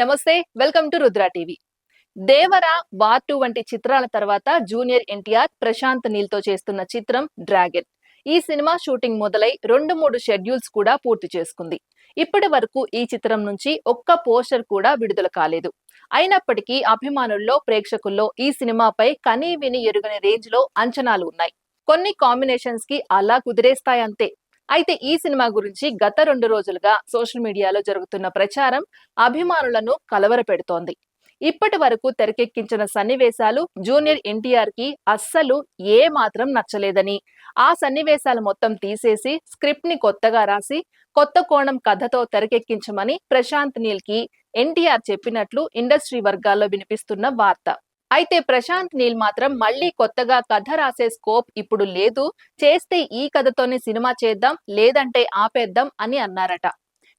నమస్తే welcome to Rudra TV. Devara war two వంటి చిత్రాల తర్వాత జూనియర్ ఎన్టీఆర్ ప్రశాంత్ నీల్తో చేస్తున్న చిత్రం డ్రాగన్. ఈ సినిమా షూటింగ్ మొదలై రెండు మూడు షెడ్యూల్స్ కూడా పూర్తి చేసుకుంది. ఇప్పటి వరకు ఈ చిత్రం నుంచి ఒక్క పోస్టర్ కూడా విడుదల కాలేదు. అయినప్పటికీ అభిమానుల్లో ప్రేక్షకుల్లో ఈ సినిమాపై కనీ విని ఎరుగని రేంజ్లో అంచనాలు ఉన్నాయి. కొన్ని కాంబినేషన్స్కి అలా కుదిరేస్తాయంతే. అయితే ఈ సినిమా గురించి గత రెండు రోజులుగా సోషల్ మీడియాలో జరుగుతున్న ప్రచారం అభిమానులను కలవరపెడుతోంది. ఇప్పటి వరకు తెరకెక్కించిన సన్నివేశాలు జూనియర్ ఎన్టీఆర్కి అస్సలు ఏ మాత్రం నచ్చలేదని ఆ సన్నివేశాలు మొత్తం తీసేసి స్క్రిప్ట్ని కొత్తగా రాసి కొత్త కోణం కథతో తెరకెక్కించమని ప్రశాంత్ నీల్కి ఎన్టీఆర్ చెప్పినట్లు ఇండస్ట్రీ వర్గాల్లో వినిపిస్తున్న వార్త. అయితే ప్రశాంత్ నీల్ మాత్రం మళ్ళీ కొత్తగా కథ రాసే స్కోప్ ఇప్పుడు లేదు. చేస్తే ఈ కథతోనే సినిమా చేద్దాం లేదంటే ఆపేద్దాం అని అన్నారట.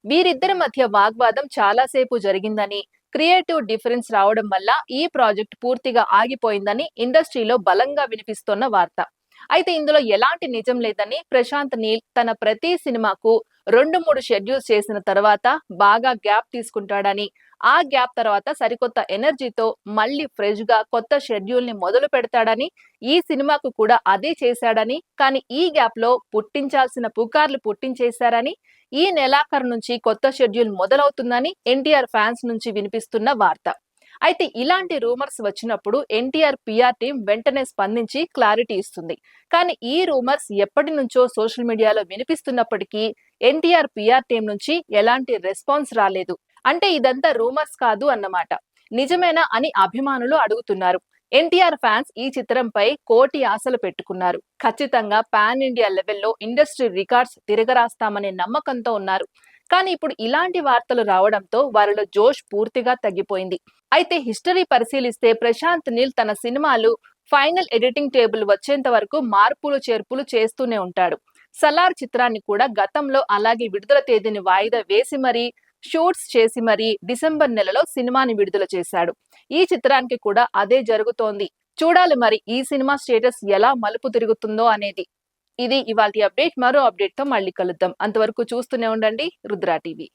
వీరిద్దరి మధ్య వాగ్వాదం చాలాసేపు జరిగిందని క్రియేటివ్ డిఫరెన్స్ రావడం వల్ల ఈ ప్రాజెక్ట్ పూర్తిగా ఆగిపోయిందని ఇండస్ట్రీలో బలంగా వినిపిస్తున్న వార్త. అయితే ఇందులో ఎలాంటి నిజం లేదని ప్రశాంత్ నీల్ తన ప్రతి సినిమాకు రెండు మూడు షెడ్యూల్స్ చేసిన తర్వాత బాగా గ్యాప్ తీసుకుంటాడని. ఆ గ్యాప్ తర్వాత సరికొత్త ఎనర్జీతో మళ్ళీ ఫ్రెష్గా కొత్త షెడ్యూల్ని మొదలు పెడతాడని ఈ సినిమాకు కూడా అదే చేశాడని కానీ ఈ గ్యాప్లో పుట్టించాల్సిన పుకార్లు పుట్టించేశారని ఈ నెలాఖరు నుంచి కొత్త షెడ్యూల్ మొదలవుతుందని ఎన్టీఆర్ ఫ్యాన్స్ నుంచి వినిపిస్తున్న వార్త. అయితే ఇలాంటి రూమర్స్ వచ్చినప్పుడు ఎన్టీఆర్ పిఆర్ టీం వెంటనే స్పందించి క్లారిటీ ఇస్తుంది. కానీ ఈ రూమర్స్ ఎప్పటి నుంచో సోషల్ మీడియాలో వినిపిస్తున్నప్పటికీ ఎన్టీఆర్ పిఆర్ టీం నుంచి ఎలాంటి రెస్పాన్స్ రాలేదు. అంటే ఇదంతా రూమర్స్ కాదు అన్నమాట. నిజమేనా అని అభిమానులు అడుగుతున్నారు. ఎన్టీఆర్ ఫ్యాన్స్ ఈ చిత్రంపై కోటి ఆశలు పెట్టుకున్నారు. ఖచ్చితంగా పాన్ ఇండియా లెవెల్లో ఇండస్ట్రీ రికార్డ్స్ తిరగరాస్తామనే నమ్మకంతో ఉన్నారు. కానీ ఇప్పుడు ఇలాంటి వార్తలు రావడంతో వారిలో జోష్ పూర్తిగా తగ్గిపోయింది. అయితే హిస్టరీ పరిశీలిస్తే ప్రశాంత్ నీల్ తన సినిమాలు ఫైనల్ ఎడిటింగ్ టేబుల్ వచ్చేంత వరకు మార్పులు చేర్పులు చేస్తూనే ఉంటాడు. సలార్ చిత్రాన్ని కూడా గతంలో అలాగే విడుదల తేదీని వాయిదా వేసి మరీ షూట్స్ చేసి మరీ డిసెంబర్ నెలలో సినిమాని విడుదల చేశాడు. ఈ చిత్రానికి కూడా అదే జరుగుతోంది. చూడాలి మరి ఈ సినిమా స్టేటస్ ఎలా మలుపు తిరుగుతుందో అనేది. ఇది ఇవాళ అప్డేట్. మరో అప్డేట్తో మళ్ళీ కలుద్దాం. అంతవరకు చూస్తూనే ఉండండి. రుద్రా టీవీ.